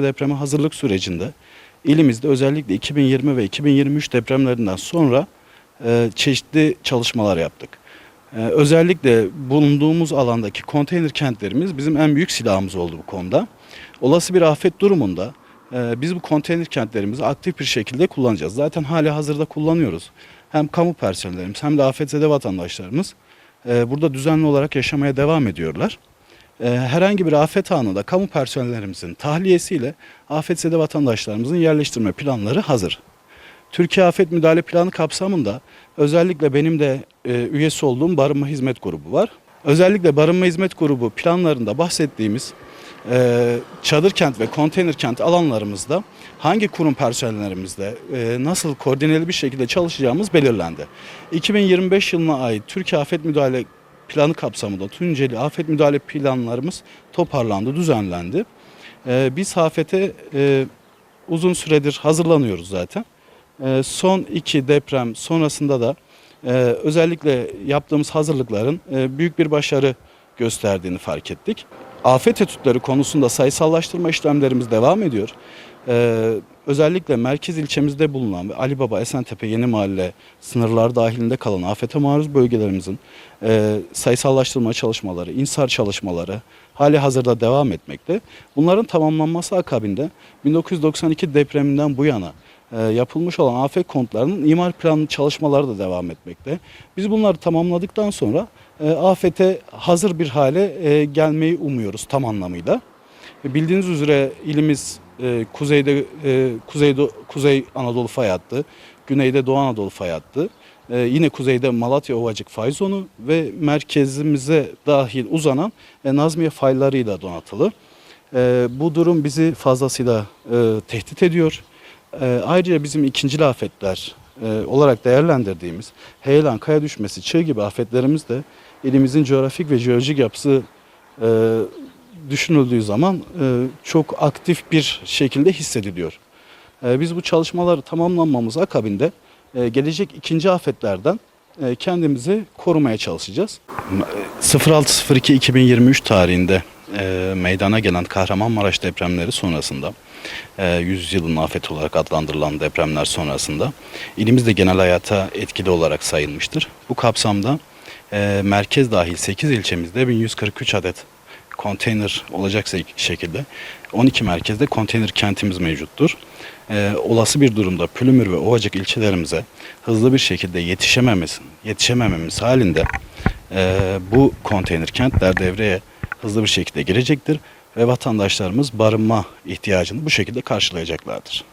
Depreme hazırlık sürecinde ilimizde özellikle 2020 ve 2023 depremlerinden sonra e, çeşitli çalışmalar yaptık. E, özellikle bulunduğumuz alandaki konteyner kentlerimiz bizim en büyük silahımız oldu bu konuda. Olası bir afet durumunda e, biz bu konteyner kentlerimizi aktif bir şekilde kullanacağız. Zaten hali hazırda kullanıyoruz. Hem kamu personellerimiz hem de afetzede vatandaşlarımız e, burada düzenli olarak yaşamaya devam ediyorlar. E, herhangi bir afet anında kamu personellerimizin tahliyesiyle afetzede vatandaşlarımızın yerleştirme planları hazır. Türkiye Afet Müdahale Planı kapsamında özellikle benim de e, üyesi olduğum barınma hizmet grubu var. Özellikle barınma hizmet grubu planlarında bahsettiğimiz e, çadır kent ve konteyner kent alanlarımızda hangi kurum personellerimizle e, nasıl koordineli bir şekilde çalışacağımız belirlendi. 2025 yılına ait Türkiye Afet Müdahale Planı kapsamında Tunceli Afet Müdahale planlarımız toparlandı, düzenlendi. E, biz afete e, uzun süredir hazırlanıyoruz zaten. E, son iki deprem sonrasında da e, özellikle yaptığımız hazırlıkların e, büyük bir başarı gösterdiğini fark ettik. Afet etütleri konusunda sayısallaştırma işlemlerimiz devam ediyor. E, özellikle merkez ilçemizde bulunan ve Ali Baba, Esentepe, Yeni Mahalle sınırlar dahilinde kalan afete maruz bölgelerimizin e, sayısallaştırma çalışmaları, insar çalışmaları hali hazırda devam etmekte. Bunların tamamlanması akabinde 1992 depreminden bu yana e, yapılmış olan afet kontlarının imar planı çalışmaları da devam etmekte. Biz bunları tamamladıktan sonra e, afete hazır bir hale e, gelmeyi umuyoruz tam anlamıyla. Bildiğiniz üzere ilimiz e, kuzeyde e, kuzeyde Kuzey Anadolu fay hattı, güneyde Doğu Anadolu fay hattı. E, yine kuzeyde Malatya Ovacık fay zonu ve merkezimize dahil uzanan e, Nazmiye faylarıyla donatılı. E, bu durum bizi fazlasıyla e, tehdit ediyor. E, ayrıca bizim ikincil afetler e, olarak değerlendirdiğimiz heyelan, kaya düşmesi, çığ gibi afetlerimiz de ilimizin coğrafik ve jeolojik yapısı e, düşünüldüğü zaman e, çok aktif bir şekilde hissediliyor. E, biz bu çalışmaları tamamlanmamız akabinde e, gelecek ikinci afetlerden kendimizi korumaya çalışacağız. 06.02.2023 tarihinde meydana gelen Kahramanmaraş depremleri sonrasında e, 100 yılın afeti olarak adlandırılan depremler sonrasında ilimizde genel hayata etkili olarak sayılmıştır. Bu kapsamda merkez dahil 8 ilçemizde 1143 adet konteyner olacak şekilde 12 merkezde konteyner kentimiz mevcuttur. E, olası bir durumda Pülümür ve Ovacık ilçelerimize hızlı bir şekilde yetişemememiz, yetişemememiz halinde e, bu konteyner kentler devreye hızlı bir şekilde girecektir ve vatandaşlarımız barınma ihtiyacını bu şekilde karşılayacaklardır.